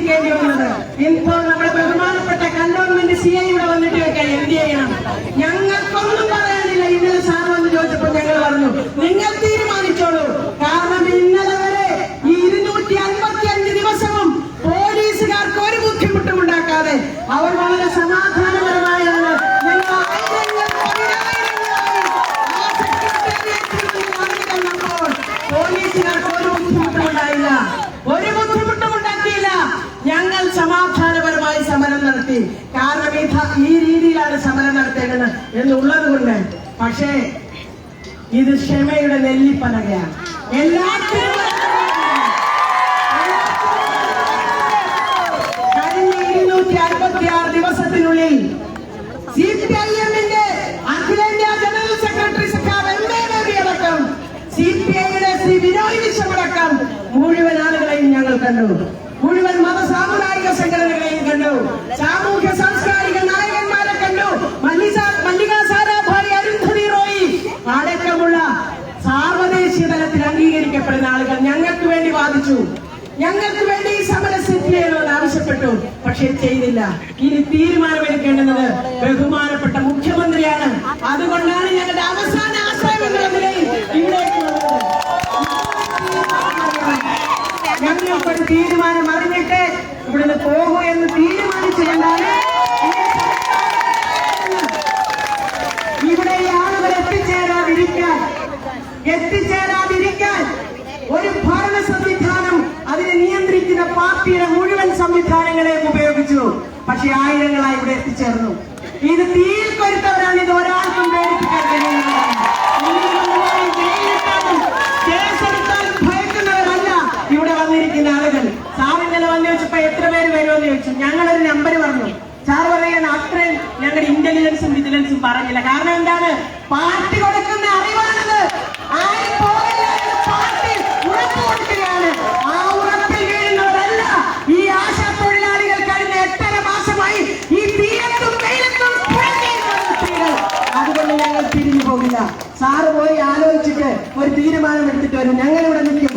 ചിന്തിക്കേണ്ടി വന്നത് ഇപ്പോൾ നമ്മുടെ ബഹുമാനപ്പെട്ട കണ്ടോൺമെന്റ് സി ഐ ഇവിടെ വന്നിട്ട് വെക്കാൻ എന്ത് ചെയ്യണം ഞങ്ങൾക്കൊന്നും പറയാം രീതിയിലാണ് സമരം നടത്തേണ്ടത് എന്നുള്ളത് കൊണ്ട്. പക്ഷേ ഇത് ക്ഷമയുടെ നെല്ലിപ്പലകയാണ് എല്ലാത്തിനും കഴിഞ്ഞ ഇരുന്നൂറ്റി അൻപത്തി ആറ് ദിവസത്തിനുള്ളിൽ സി പി ഐ എമ്മിന്റെ അഖിലേന്ത്യാ ജനറൽ സെക്രട്ടറി സഖാവ് എം എ അടക്കം സി പി ഐയുടെ ശ്രീ വിനോയ് വിശ്വമടക്കം മുഴുവൻ ആളുകളെയും ഞങ്ങൾ കണ്ടു. സാർവദേശീയ തലത്തിൽ അംഗീകരിക്കപ്പെടുന്ന ആളുകൾ ഞങ്ങൾക്ക് വേണ്ടി വാദിച്ചു. ഞങ്ങൾക്ക് വേണ്ടി ഈ സമരം സെറ്റ് ചെയ്യണമെന്ന് ആവശ്യപ്പെട്ടു. പക്ഷെ ചെയ്തില്ല. ഇനി തീരുമാനമെടുക്കേണ്ടുന്നത് ബഹുമാനപ്പെട്ട മുഖ്യമന്ത്രിയാണ്. അതുകൊണ്ടാണ് ഞങ്ങളുടെ അവസാന ആശ്രയം വന്നത്. ഞങ്ങൾക്കൊരു തീരുമാനം അറിഞ്ഞിട്ട് ഇവിടുന്ന് പോകൂ എന്ന് തീരുമാനിച്ചുകൊണ്ടാണ് ഇവിടെ ഈ ആളുകൾ എത്തിച്ചേരാതിരിക്കാൻ എത്തിച്ചേരാതിരിക്കാൻ പാർട്ടിയുടെ മുഴുവൻ സംവിധാനങ്ങളെയും ഉപയോഗിച്ചു. പക്ഷെ ആയിരങ്ങളായി ഇവിടെ എത്തിച്ചേർന്നു. ഇത് തീയിൽ കൊരുത്തവരാണ് ഇത് ഒരാൾക്കും പേടിപ്പിക്കാൻ കഴിയുന്നതാണ് ഭയക്കുന്നവരല്ല. ഇവിടെ വന്നിരിക്കുന്ന ആളുകൾ. സാറിന്നലെ വന്നു വെച്ചപ്പോ എത്ര പേര് വരുമെന്ന് ചോദിച്ചു. ഞങ്ങളൊരു നമ്പർ പറഞ്ഞു. സാർ പറയാൻ അത്രയും ഞങ്ങളുടെ ഇന്റലിജൻസും വിജിലൻസും പറഞ്ഞില്ല. കാരണം എന്താണ്? പാർട്ടി കൊടുക്കുന്ന സാറ് പോയി ആലോചിച്ചിട്ട് ഒരു തീരുമാനം എടുത്തിട്ട് വരും. ഞങ്ങൾ ഇവിടെ നിൽക്കും.